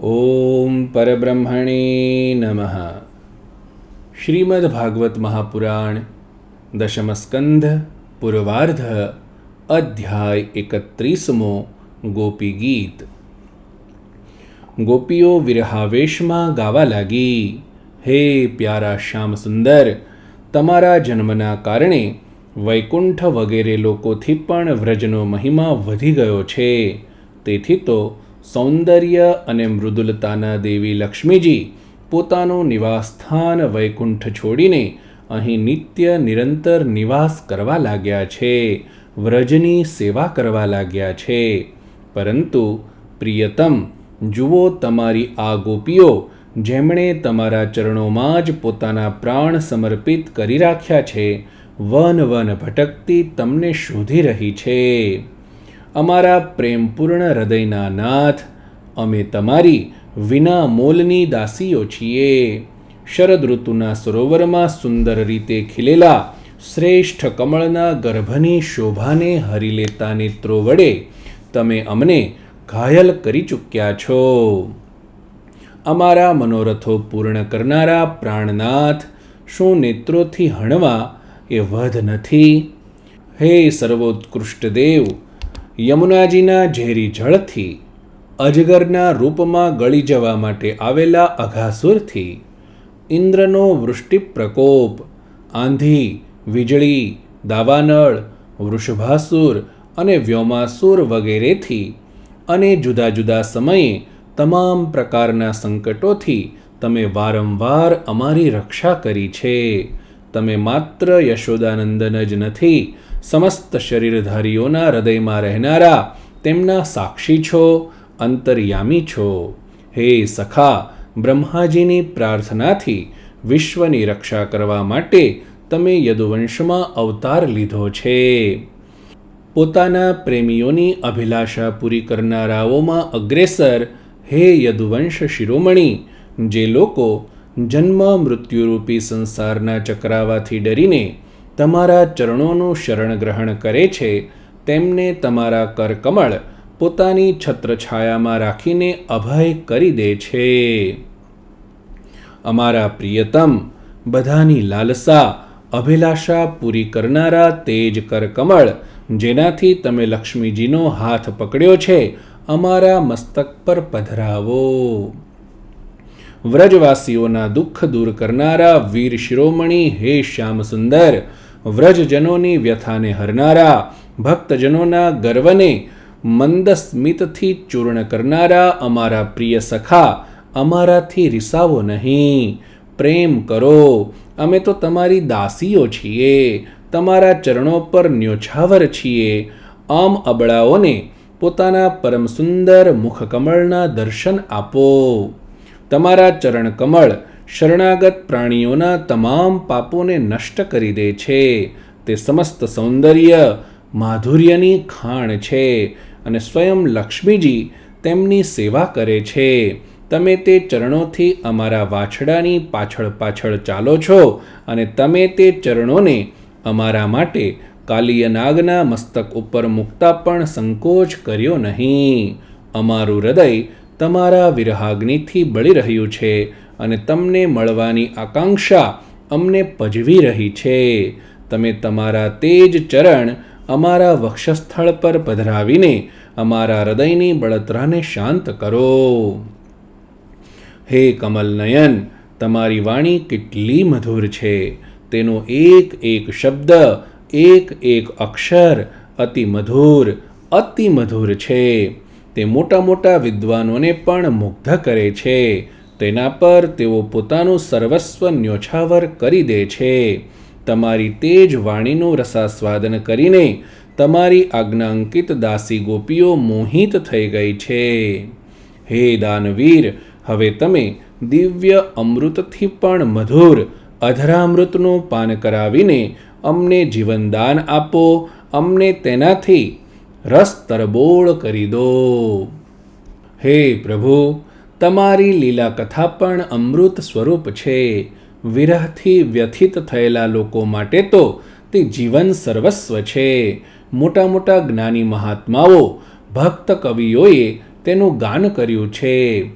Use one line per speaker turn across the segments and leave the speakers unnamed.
ઓમ પરબ્રહ્મણે નમઃ શ્રીમદ ભાગવત મહાપુરાણ દશમસ્કંધ પૂર્વાર્ધ અધ્યાય એકત્રીસમો ગોપી ગીત ગોપીઓ વિરહાવેશમાં ગાવા લાગી હે પ્યારા શ્યામ સુંદર, તમારા જન્મના કારણે વૈકુંઠ વગેરે લોકોથી પણ વ્રજનો મહિમા વધી ગયો છે. તેથી તો સૌંદર્ય અને મૃદુલતાના દેવી લક્ષ્મીજી પોતાનું નિવાસસ્થાન વૈકુંઠ છોડીને અહીં નિત્ય નિરંતર નિવાસ કરવા લાગ્યા છે, વ્રજની સેવા કરવા લાગ્યા છે. પરંતુ પ્રિયતમ, જુઓ તમારી આ ગોપીઓ જેમણે તમારા ચરણોમાં જ પોતાના પ્રાણ સમર્પિત કરી રાખ્યા છે, વન વન ભટકતી તમને શોધી રહી છે. અમારા પ્રેમપૂર્ણ હૃદયના નાથ, અમે તમારી વિના મોલની દાસીઓ છીએ. શરદ ઋતુના સરોવરમાં સુંદર રીતે ખીલેલા શ્રેષ્ઠ કમળના ગર્ભની શોભાને હરી લેતા નેત્રો વડે તમે અમને ઘાયલ કરી ચૂક્યા છો. અમારા મનોરથો પૂર્ણ કરનારા પ્રાણનાથ, શું નેત્રોથી હણવા એ વધ નથી? હે સર્વોત્કૃષ્ટ દેવ, યમુનાજીના ઝેરી જળથી, અજગરના રૂપમાં ગળી જવા માટે આવેલા અઘાસુરથી, ઇન્દ્રનો વૃષ્ટિ પ્રકોપ આંધી, વીજળી, દાવાનળ, વૃષભાસુર અને વ્યોમાસુર વગેરેથી અને જુદા જુદા સમયે તમામ પ્રકારના સંકટોથી તમે વારંવાર અમારી રક્ષા કરી છે. તમે માત્ર યશોદાનંદન જ નથી, સમસ્ત શરીરધારીઓના હૃદયમાં રહેનારા તેમના સાક્ષી છો, અંતર્યામી છો. હે સખા, બ્રહ્માજીની પ્રાર્થનાથી વિશ્વની રક્ષા કરવા માટે તમે યદુવંશમાં અવતાર લીધો છે. પોતાના પ્રેમીઓની અભિલાષા પૂરી કરનારાઓમાં અગ્રેસર હે યદુવંશ શિરોમણી, જે લોકો જન્મ મૃત્યુરૂપી સંસારના ચક્રાવાથી ડરીને તમારા ચરણોનું શરણ ગ્રહણ કરે છે, તેમને તમારા કરકમળ પોતાની છત્રછાયામાં રાખીને અભય કરી દે છે. અમારા પ્રિયતમ, બધાની લાલસા, અભિલાષા પૂરી કરનારા તેજ કરકમળ, જેનાથી તમે લક્ષ્મીજીનો હાથ પકડ્યો છે અમારા મસ્તક પર પધરાવો. વ્રજવાસીઓના દુઃખ દૂર કરનારા વીર શિરોમણી, હે શ્યામ સુંદર, વ્રજજનોની વ્યથાને હરનારા, ભક્તજનોના ગર્વને મંદ સ્મિતથી ચૂર્ણ કરનારા અમારા પ્રિય સખા, અમારાથી રિસાવો નહીં. પ્રેમ કરો, અમે તો તમારી દાસીઓ છીએ, તમારા ચરણો પર ન્યોછાવર છીએ. આમ અબળાઓને પોતાના પરમ સુંદર મુખકમળના દર્શન આપો. તમારા ચરણ કમળ શરણાગત પ્રાણીઓના તમામ પાપોને નષ્ટ કરી દે છે. તે સમસ્ત સૌંદર્ય માધુર્યની ખાણ છે અને સ્વયં લક્ષ્મીજી તેમની સેવા કરે છે. તમે તે ચરણોથી અમારા વાછડાની પાછળ પાછળ ચાલો છો અને તમે તે ચરણોને અમારા માટે કાલિય નાગના મસ્તક ઉપર મૂકતા પણ સંકોચ કર્યો નહીં. અમારું હૃદય તમારા વિરહાગ્નિથી બળી રહ્યું છે અને તમને મળવાની આકાંક્ષા અમને પજવી રહી છે. તમે તમારા તેજ ચરણ અમારા વક્ષસ્થળ પર પધરાવીને અમારા હૃદયની બળતરાને શાંત કરો. હે કમલનયન તમારી વાણી કેટલી મધુર છે. તેનો એક એક શબ્દ એક એક અક્ષર અતિ મધુર અતિ મધુર છે. તે મોટા મોટા વિદ્વાનોને પણ મુગ્ધ કરે છે. તેના પર તેઓ પોતાનું સર્વસ્વ ન્યોછાવર કરી દે છે. તમારી તેજ વાણીનું રસાસ્વાદન કરીને તમારી આજ્ઞાંકિત દાસી ગોપીઓ મોહિત થઈ ગઈ છે. હે દાનવીર, હવે તમે દિવ્ય અમૃતથી પણ મધુર, અધરામૃતનું પાન કરાવીને અમને જીવનદાન આપો, અમને તેનાથી રસ તરબોળ કરી દો. હે પ્રભુ, તમારી લીલા કથા પણ અમૃત સ્વરૂપ છે. વિરહથી વ્યથિત થયેલા લોકો માટે તો તે જીવન સર્વસ્વ છે. મોટા મોટા જ્ઞાની મહાત્માઓ, ભક્ત કવિઓએ તેનું ગાન કર્યું છે.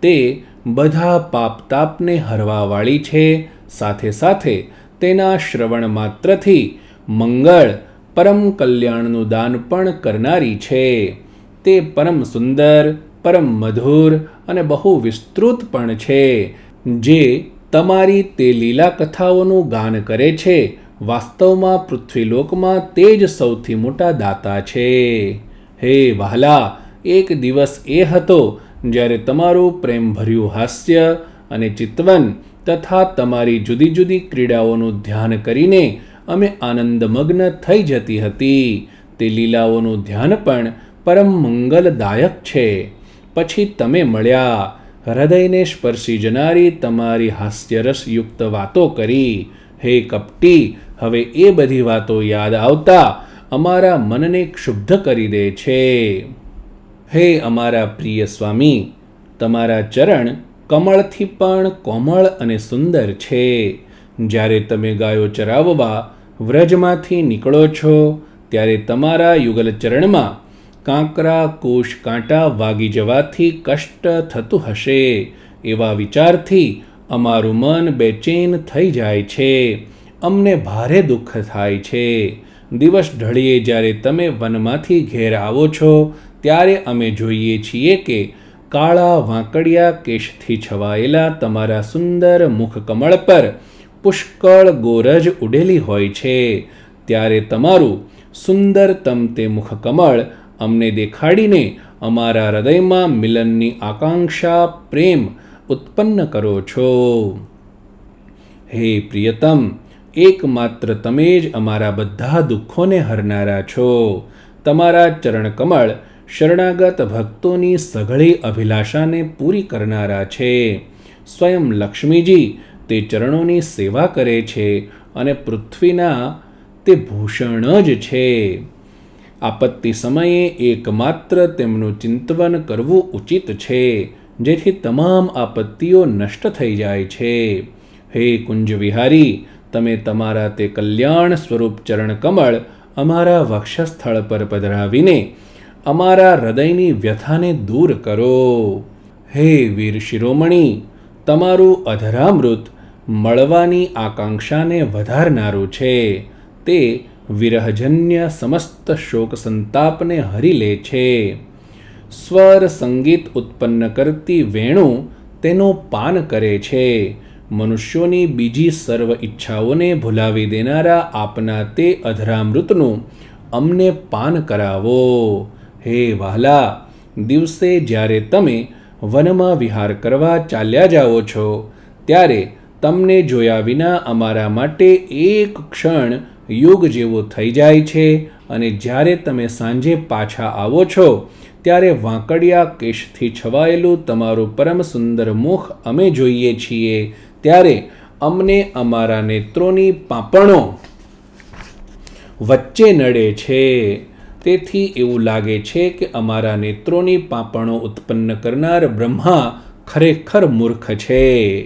તે બધા પાપ તાપને હરવાવાળી છે. સાથે સાથે તેના શ્રવણ માત્રથી મંગળ પરમ કલ્યાણનું દાન પણ કરનારી છે. તે પરમ સુંદર, પરમ મધુર અને બહુ વિસ્તૃત પણ છે. જે તમારી તે લીલા કથાઓનું ગાન કરે છે, વાસ્તવમાં પૃથ્વીલોકમાં તે જ સૌથી મોટા દાતા છે. હે વહાલા, એક દિવસ એ હતો જ્યારે તમારું પ્રેમભર્યું હાસ્ય અને ચિતવન તથા તમારી જુદી જુદી ક્રીડાઓનું ધ્યાન કરીને અમે આનંદમગ્ન થઈ જતી હતી. તે લીલાઓનું ધ્યાન પણ પરમ મંગલદાયક છે. પછી તમે મળ્યા. હૃદયને સ્પર્શી જનારી તમારી હાસ્યરસયુક્ત વાતો કરી. હે કપટી, હવે એ બધી વાતો યાદ આવતા અમારા મનને ક્ષુબ્ધ કરી દે છે. હે અમારા પ્રિય સ્વામી, તમારા ચરણ કમળથી પણ કોમળ અને સુંદર છે. જ્યારે તમે ગાયો ચરાવવા વ્રજમાંથી નીકળો છો, ત્યારે તમારા યુગલ ચરણમાં કાંકરા કોષ કાંટા વાગી જવાથી કષ્ટ થતું હશે. એવા વિચારથી અમારું મન બેચેન થઈ જાય છે. અમને ભારે દુઃખ થાય છે. દિવસ ઢળીએ જ્યારે તમે વનમાંથી ઘેર આવો છો, ત્યારે અમે જોઈએ છીએ કે કાળા વાંકડિયા કેશથી છવાયેલા તમારા સુંદર મુખકમળ પર પુષ્કળ ગોરજ ઉડેલી હોય છે. ત્યારે તમારું સુંદરતમ તે મુખકમળ અમને દેખાડીને અમારા હૃદયમાં મિલનની આકાંક્ષા, પ્રેમ ઉત્પન્ન કરો છો. હે પ્રિયતમ, એકમાત્ર તમે જ અમારા બધા દુઃખોને હરનારા છો. તમારા ચરણકમળ શરણાગત ભક્તોની સઘળી અભિલાષાને પૂરી કરનારા છે. સ્વયં લક્ષ્મીજી તે ચરણોની સેવા કરે છે અને પૃથ્વીના તે ભૂષણ જ છે. આપત્તિ સમયે એકમાત્ર તેમનું ચિંતવન કરવું ઉચિત છે, જેથી તમામ આપત્તિઓ નષ્ટ થઈ જાય છે. હે કુંજ વિહારી તમે તમારા તે કલ્યાણ સ્વરૂપ ચરણકમળ અમારા વક્ષસ્થળ પર પધરાવીને અમારા હૃદયની વ્યથાને દૂર કરો. હે વીર શિરોમણી, તમારું અધરામૃત મળવાની આકાંક્ષાને વધારનારું છે. તે વિરહજન્ય સમસ્ત શોક સંતાપને હરી લે છે. સ્વર સંગીત ઉત્પન્ન કરતી વેણુ તેનો પાન કરે છે. મનુષ્યોની બીજી સર્વ ઈચ્છાઓને ભૂલાવી દેનારા આપના તે અધરામૃતનું અમને પાન કરાવો. હે વાલા દિવસે જ્યારે તમે વનમાં વિહાર કરવા ચાલ્યા જાઓ છો, ત્યારે તમને જોયા વિના અમારા માટે એક ક્ષણ યુગ જેવો થઈ જાય છે અને જ્યારે તમે સાંજે પાછા આવો છો, ત્યારે વાંકડિયા કેશથી છવાયેલું તમારું પરમ સુંદર મુખ અમે જોઈએ છીએ, ત્યારે અમને અમારા નેત્રોની પાંપણો વચ્ચે નડે છે. તેથી એવું લાગે છે કે અમારા નેત્રોની પાંપણો ઉત્પન્ન કરનાર બ્રહ્મા ખરેખર મૂર્ખ છે.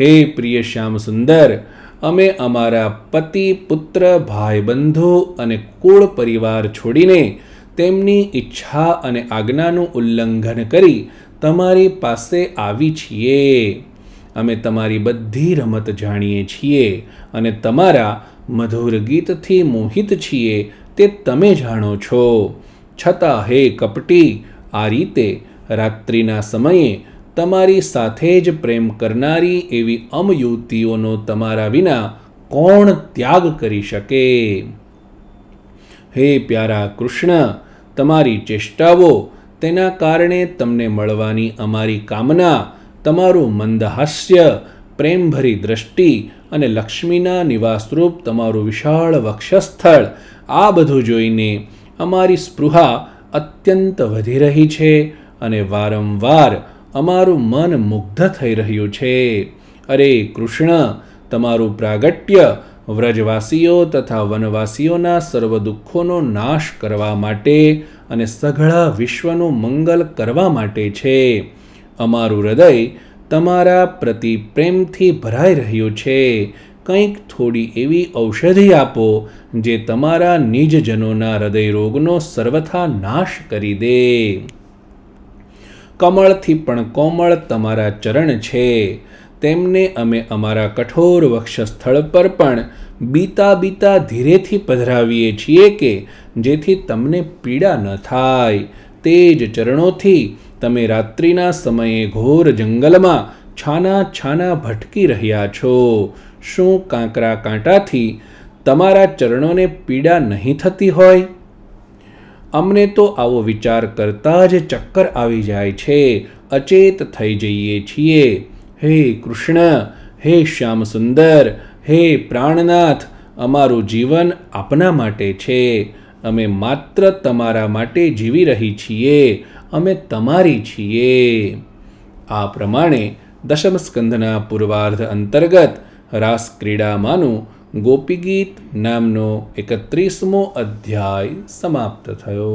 હે પ્રિય શ્યામ સુંદર, અમે અમારા પતિ, પુત્ર ભાઈ બંધુ અને કુળ પરિવાર છોડીને તેમની ઈચ્છા અને આજ્ઞાનું ઉલ્લંઘન કરી તમારી પાસે આવી છીએ. અમે તમારી બધી રમત જાણીએ છીએ અને તમારા મધુર ગીતથી મોહિત છીએ. તે તમે જાણો છો. છતાં હે કપટી, આ રીતે રાત્રિના સમયે તમારી સાથે જ પ્રેમ કરનારી એવી અમયુવતીઓનો તમારા વિના કોણ ત્યાગ કરી શકે? હે પ્યારા કૃષ્ણ, તમારી ચેષ્ટાઓ તેના કારણે તમને મળવાની અમારી કામના, તમારું મંદહાસ્ય પ્રેમભરી દ્રષ્ટિ અને લક્ષ્મીના નિવાસરૂપ તમારું વિશાળ વક્ષસ્થળ, આ બધું જોઈને અમારી સ્પૃહા અત્યંત વધી રહી છે અને વારંવાર અમારું મન મુગ્ધ થઈ રહ્યું છે. અરે કૃષ્ણ, તમારું પ્રાગટ્ય વ્રજવાસીઓ તથા વનવાસીઓના સર્વ દુઃખોનો નાશ કરવા માટે અને સઘળા વિશ્વનું મંગલ કરવા માટે છે. અમારું હૃદય તમારા પ્રતિ પ્રેમથી ભરાઈ રહ્યું છે. કંઈક થોડી એવી ઔષધિ આપો, જે તમારા નિજજનોના હૃદય રોગનો સર્વથા નાશ કરી દે. કમળથી પણ કોમળ તમારા ચરણ છે. તેમને અમે અમારા કઠોર વક્ષસ્થળ પર પણ બીતા બીતા ધીરેથી પધરાવીએ છીએ કે જેથી તમને પીડા ન થાય. તે જ ચરણોથી તમે રાત્રિના સમયે ઘોર જંગલમાં છાના છાના ભટકી રહ્યા છો. શું કાંકરા કાંટાથી તમારા ચરણોને પીડા નહીં થતી હોય? અમને તો આવો વિચાર કરતાં જ ચક્કર આવી જાય છે. અચેત થઈ જઈએ છીએ. હે કૃષ્ણ, હે શ્યામ સુંદર, હે પ્રાણનાથ, અમારું જીવન આપના માટે છે. અમે માત્ર તમારા માટે જીવી રહી છીએ. અમે તમારી છીએ. આ પ્રમાણે દશમ સ્કંધના પૂર્વાર્ધ અંતર્ગત રાસ ક્રીડામાંનું ગોપીગીત નામનો એકત્રીસમો અધ્યાય સમાપ્ત થયો.